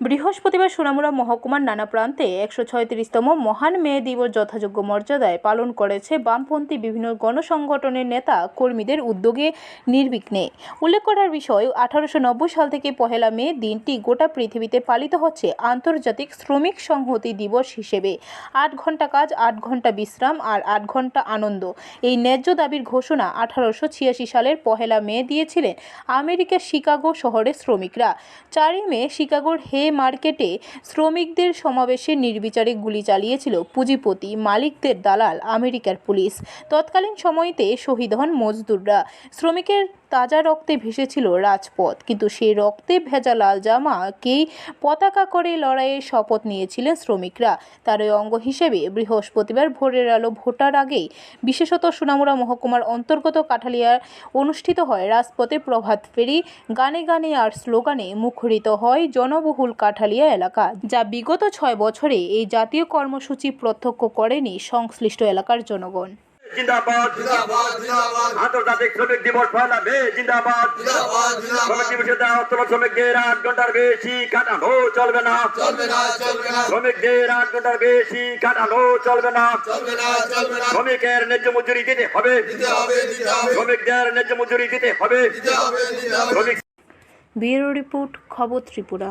বৃহস্পতিবার সোনামুড়া মহকুমার নানা প্রান্তে একশো ছয়ত্রিশতম মহান মেয়ে দিবস যথাযোগ্য মর্যাদায় পালন করেছে বামপন্থী বিভিন্ন গণসংগঠনের নেতা কর্মীদের উদ্যোগে নির্বিঘ্নে। উল্লেখ করার বিষয়, আঠারোশো নব্বই সাল থেকে পহেলা মে দিনটি গোটা পৃথিবীতে পালিত হচ্ছে আন্তর্জাতিক শ্রমিক সংহতি দিবস হিসেবে। আট ঘণ্টা কাজ, আট ঘণ্টা বিশ্রাম আর আট ঘণ্টা আনন্দ। এই ন্যায্য দাবির ঘোষণা আঠারোশো ছিয়াশি সালের পহেলা মে দিয়েছিলেন আমেরিকার শিকাগো শহরের শ্রমিকরা। চারই মে শিকাগোর হে মার্কেটে শ্রমিকদের সমাবেশে নির্বিচারে গুলি চালিয়েছিল পুঁজিপতি মালিকদের দালাল আমেরিকার পুলিশ। তৎকালীন সময়তে শহীদ হন মজদুররা। শ্রমিকের তাজা রক্তে ভেসেছিল রাজপথ। কিন্তু সেই রক্তে ভেজা লাল জামাকেই পতাকা করে লড়াইয়ের শপথ নিয়েছিলেন শ্রমিকরা। তার ওই অঙ্গ হিসেবে বৃহস্পতিবার ভোরের আলো ভোটার আগেই বিশেষত সোনামুড়া মহকুমার অন্তর্গত কাঠালিয়ার অনুষ্ঠিত হয় রাজপথে প্রভাত ফেরি। গানে গানে আর স্লোগানে মুখরিত হয় জনবহুল কাঠালিয়া এলাকা, যা বিগত ছয় বছরে এই জাতীয় কর্মসূচি প্রত্যক্ষ করেনি সংশ্লিষ্ট এলাকার জনগণ। জিন্দাবাদ। জিন্দাবাদ জিন্দাবাদ। আন্তর্জাতিক শ্রমিক দিবস পয়লা মে জিন্দাবাদ। জিন্দাবাদ শ্রমিক জিন্দাবাদ দিবসে দেওয়া অর্থ শ্রমিকদের আট ঘণ্টার বেশি কাটানো চলবে না। চলবে না চলবে না। শ্রমিকদের আট ঘণ্টার বেশি কাটানো চলবে না। চলবে না চলবে না। শ্রমিকের ন্যায্য মজুরি দিতে হবে। শ্রমিকদের ন্যায্য মজুরি দিতে হবে। শ্রমিক ব্যুরো রিপোর্ট খবর ত্রিপুরা।